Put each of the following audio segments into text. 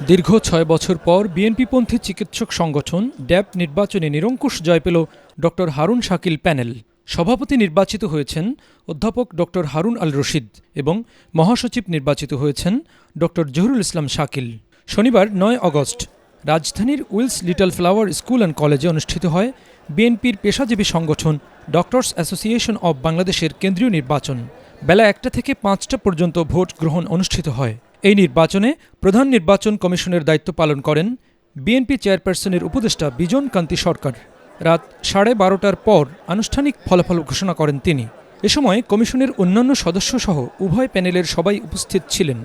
দীর্ঘ ছয় বছর পর বিএনপিপন্থী চিকিৎসক সংগঠন ড্যাব নির্বাচনে নিরঙ্কুশ জয় পেল ডক্টর হারুন শাকিল প্যানেল। সভাপতি নির্বাচিত হয়েছেন অধ্যাপক ডক্টর হারুন আল রশিদ এবং মহাসচিব নির্বাচিত হয়েছেন ডক্টর জহুরুল ইসলাম শাকিল। শনিবার নয় অগস্ট রাজধানীর Wills Little Flower school and কলেজে অনুষ্ঠিত হয় বিএনপির পেশাজীবী সংগঠন ডক্টরস অ্যাসোসিয়েশন অব বাংলাদেশের কেন্দ্রীয় নির্বাচন। বেলা একটা থেকে পাঁচটা পর্যন্ত ভোট গ্রহণ অনুষ্ঠিত হয়। এই নির্বাচনে প্রধান নির্বাচন কমিশনের দায়িত্ব পালন করেন বিএনপি চেয়ারপারসনের উপদেষ্টা বিজন কান্তি সরকার। রাত সাড়ে বারোটার পর আনুষ্ঠানিক ফলাফল ঘোষণা করেন তিনি। এ সময় কমিশনের অন্যান্য সদস্যসহ উভয় প্যানেলের সবাই উপস্থিত ছিলেন।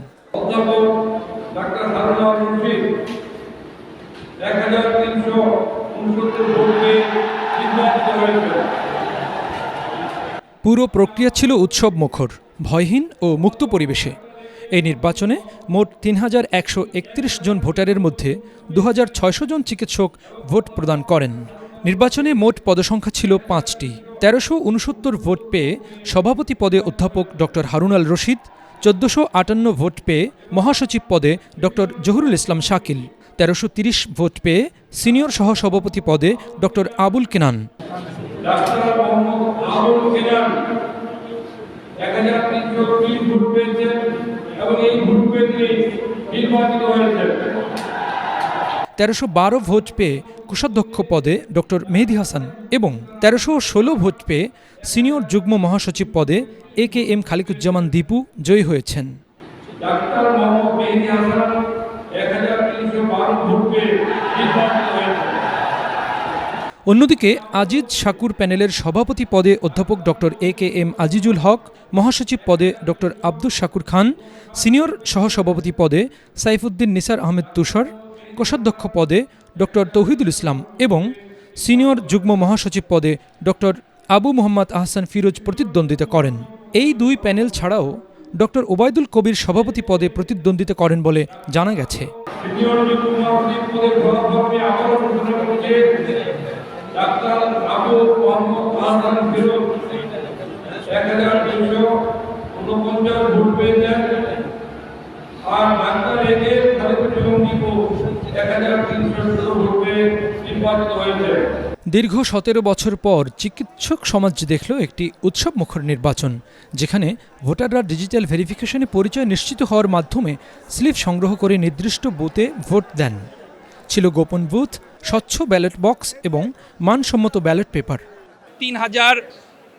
পুরো প্রক্রিয়া ছিল উৎসব মুখর ভয়হীন ও মুক্ত পরিবেশে। এই নির্বাচনে মোট তিন হাজার একশো একত্রিশ জন ভোটারের মধ্যে দু হাজার ছয়শো জন চিকিৎসক ভোট প্রদান করেন। নির্বাচনে মোট পদসংখ্যা ছিল পাঁচটি। তেরোশো উনসত্তর ভোট পেয়ে সভাপতি পদে অধ্যাপক ডক্টর হারুন আল রশিদ, চোদ্দশো আটান্ন ভোট পেয়ে মহাসচিব পদে ডক্টর জহুরুল ইসলাম শাকিল, তেরোশো তিরিশ ভোট পেয়ে সিনিয়র সহসভাপতি পদে ডক্টর আবুল কেনান। আবুল কেনান এক হাজার তিনশো তিন ভোট পেয়েছেন এবং এই তিনি নির্বাচিত হয়েছেন তেরোশো বারো ভোট পেয়ে কোষাধ্যক্ষ পদে ডক্টর মেহেদি হাসান এবং তেরোশো ষোলো ভোট পেয়ে সিনিয়র যুগ্ম মহাসচিব পদে A K M Khaliquzzaman Dipu জয়ী হয়েছেন। ডাক্তার মোহাম্মদ মেহেদি হাসান এক হাজার তিনশো বারো ভোট পেয়ে নির্বাচিত হয়েছেন। অন্যদিকে আজিজ শাকুর প্যানেলের সভাপতি পদে অধ্যাপক doctor A K M Azizul Haque, মহাসচিব পদে ডক্টর আব্দুস শাকুর খান, সিনিয়র সহসভাপতি পদে সাইফুদ্দিন নিসার আহমেদ তুষার, কোষাধ্যক্ষ পদে ডক্টর তৌহিদুল ইসলাম এবং সিনিয়র যুগ্ম মহাসচিব পদে ডক্টর আবু মোহাম্মদ আহসান ফিরোজ প্রতিদ্বন্দ্বিতা করেন। এই দুই প্যানেল ছাড়াও ডক্টর ওবায়দুল কবির সভাপতি পদে প্রতিদ্বন্দ্বিতা করেন বলে জানা গেছে। ডাক্তার আবু মোহাম্মদ দীর্ঘ সতেরো বছর পর চিকিৎসক সমাজ দেখল একটি উৎসব মুখর নির্বাচন, যেখানে ভোটাররা ডিজিটাল ভেরিফিকেশনে পরিচয় নিশ্চিত হওয়ার মাধ্যমে স্লিপ সংগ্রহ করে নির্দিষ্ট বুথে ভোট দেন। ছিল গোপন বুথ, স্বচ্ছ ব্যালট বক্স এবং মানসম্মত ব্যালট পেপার। তিন হাজার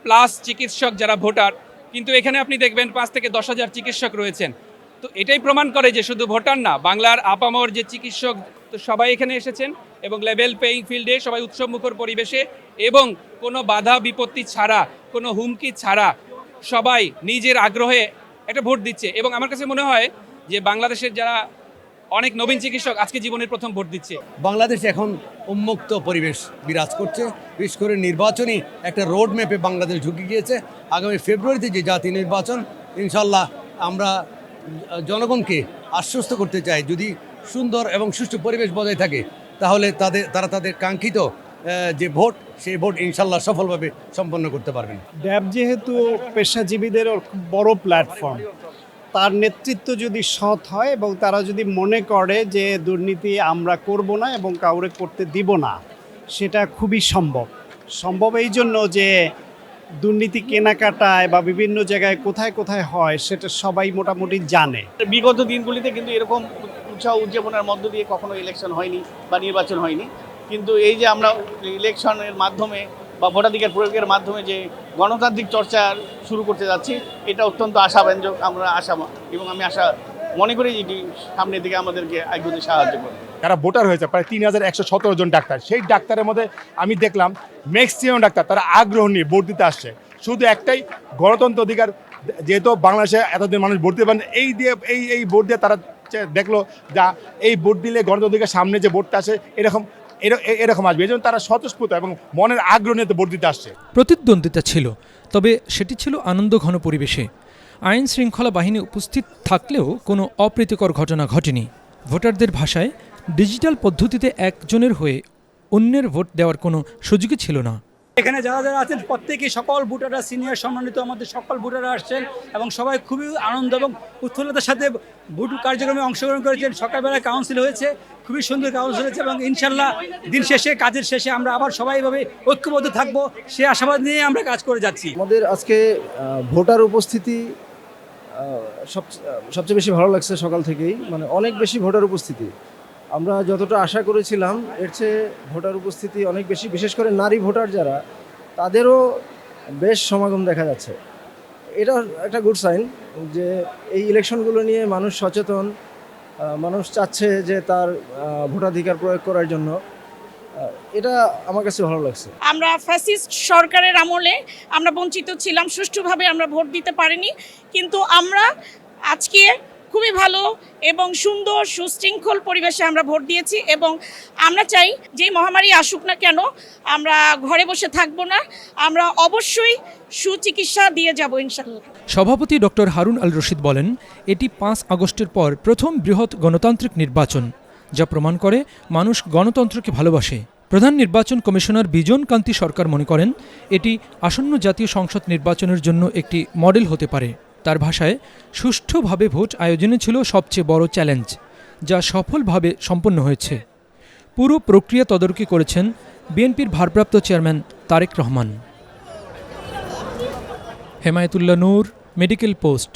প্লাস চিকিৎসক যারা ভোটার, কিন্তু এখানে আপনি দেখবেন পাঁচ থেকে দশ হাজার চিকিৎসক রয়েছেন। তো এটাই প্রমাণ করে যে শুধু ভোটার না, বাংলার আপামর যে চিকিৎসক, তো সবাই এখানে এসেছেন এবং লেভেল পেইং ফিল্ডে সবাই উৎসবমুখর পরিবেশে এবং কোনো বাধা বিপত্তি ছাড়া, কোনো হুমকি ছাড়া সবাই নিজের আগ্রহে একটা ভোট দিচ্ছে। এবং আমার কাছে মনে হয় যে বাংলাদেশের যারা অনেক নবীন চিকিৎসক আজকে জীবনের প্রথম ভোট দিচ্ছে। বাংলাদেশে এখন উন্মুক্ত পরিবেশ বিরাজ করছে। বিশেষ করে নির্বাচনী একটা রোড ম্যাপে বাংলাদেশ ঢুকে গিয়েছে। আগামী ফেব্রুয়ারিতে যে জাতীয় নির্বাচন ইনশাল্লাহ আমরা জনগণকে আশ্বস্ত করতে চাই। যদি সুন্দর এবং সুষ্ঠু পরিবেশ বজায় থাকে তাহলে তাদের তারা তাদের কাঙ্ক্ষিত যে ভোট সেই ভোট ইনশাল্লাহ সফলভাবে সম্পন্ন করতে পারবেন। ড্যাব যেহেতু পেশাজীবীদের বড় প্ল্যাটফর্ম তার নেতৃত্ব যদি সৎ হয় এবং তারা যদি মনে করে যে দুর্নীতি আমরা করব না এবং কাউরে করতে দিব না, সেটা খুবই সম্ভব। সম্ভব এই জন্য যে দুর্নীতি কেনাকাটায় বা বিভিন্ন জায়গায় কোথায় কোথায় হয়, সেটা সবাই মোটামুটি জানে। বিগত দিনগুলিতে কিন্তু এরকম উৎসাহ উদযাপনের মধ্য দিয়ে কখনো ইলেকশন হয়নি বা নির্বাচন হয়নি। কিন্তু এই যে আমরা ইলেকশনের মাধ্যমে বা ভোটাধিকার প্রয়োগের মাধ্যমে যে গণতান্ত্রিক চর্চা শুরু করতে যাচ্ছি, এটা অত্যন্ত আশাব্যঞ্জক। আমরা আশা এবং আমি আশা মনে করি এটি সামনের দিকে আমাদেরকে এগোতে সাহায্য করবে। যারা ভোটার হয়েছে, প্রায় তিন হাজার একশো সতেরো জন ডাক্তার, সেই ডাক্তারের মধ্যে আমি দেখলাম ম্যাক্সিমাম ডাক্তার তারা আগ্রহ নিয়ে ভোট দিতে আসছে। শুধু একটাই, গণতন্ত্র অধিকার, যেহেতু বাংলাদেশে এতদিন মানুষ ভোট দিতে পারেন, এই দিয়ে, এই এই ভোট দিয়ে তারা দেখল যা, এই ভোট দিলে গণতন্ত্র অধিকার সামনে যে ভোটটা আসে, এরকম এরকম আসবে। এই তারা স্বতঃস্ফূর্ত এবং মনের আগ্রহ নিয়ে ভোট আসছে। প্রতিদ্বন্দ্বিতা ছিল, তবে সেটি ছিল আনন্দ ঘন পরিবেশে। আইন শৃঙ্খলা বাহিনী উপস্থিত থাকলেও কোনো অপ্রীতিকর ঘটনা ঘটেনি। ভোটারদের ভাষায় ডিজিটাল পদ্ধতিতে একজনের হয়ে অন্যের ভোট দেওয়ার কোনো সুযোগই ছিল না। এখানে যারা যারা আছেন, প্রত্যেকেই সকল ভোটাররা, সিনিয়র, সম্মানিত আমাদের সকল ভোটাররা আসছেন এবং সবাই খুবই আনন্দ এবং উৎফুল্লতার সাথে ভোট কার্যক্রমে অংশগ্রহণ করেছেন। সকালবেলায় কাউন্সিল হয়েছে, খুবই সুন্দর কাউন্সিল হয়েছে এবং ইনশাল্লাহ দিন শেষে, কাজের শেষে আমরা আবার সবাই এভাবে ঐক্যবদ্ধ থাকব। সে আশাবাদ নিয়ে আমরা কাজ করে যাচ্ছি। আমাদের আজকে ভোটার উপস্থিতি সব সবচেয়ে বেশি ভালো লাগছে সকাল থেকেই। মানে অনেক বেশি ভোটার উপস্থিতি। আমরা যতটা আশা করেছিলাম, এর চেয়ে ভোটার উপস্থিতি অনেক বেশি, বিশেষ করে নারী ভোটার যারা, তাদেরও বেশ সমাগম দেখা যাচ্ছে। এটা একটা গুড সাইন যে এই ইলেকশনগুলো নিয়ে মানুষ সচেতন মানুষ চাচ্ছে যে তার ভোটাধিকার প্রয়োগ করার জন্য। এটা আমার কাছে ভালো লাগছে। আমরা ফ্যাসিস্ট সরকারের আমলে আমরা বঞ্চিত ছিলাম, সুষ্ঠুভাবে আমরা ভোট দিতে পারিনি, কিন্তু আমরা আজকে খুবই ভালো এবং সুন্দর, সুশৃঙ্খল পরিবেশে আমরা ভোট দিয়েছি এবং আমরা চাই যে মহামারী আসুক না কেন, আমরা ঘরে বসে থাকব না, আমরা অবশ্যই সুচিকিৎসা দিয়ে যাব ইনশাল্লাহ সভাপতি ডক্টর হারুন আল রশিদ বলেন, এটি পাঁচ আগস্টের পর প্রথম বৃহৎ গণতান্ত্রিক নির্বাচন, যা প্রমাণ করে মানুষ গণতন্ত্রকে ভালোবাসে। প্রধান নির্বাচন কমিশনার বিজন কান্তি সরকার মনে করেন, এটি আসন্ন জাতীয় সংসদ নির্বাচনের জন্য একটি মডেল হতে পারে। তার ভাষায় সুষ্ঠুভাবে ভোট আয়োজনে ছিল সবচেয়ে বড় চ্যালেঞ্জ, যা সফলভাবে সম্পন্ন হয়েছে। পুরো প্রক্রিয়া তদারকি করেছেন বিএনপির ভারপ্রাপ্ত chairman Tarique Rahman. Hemayetullah Noor, medical post.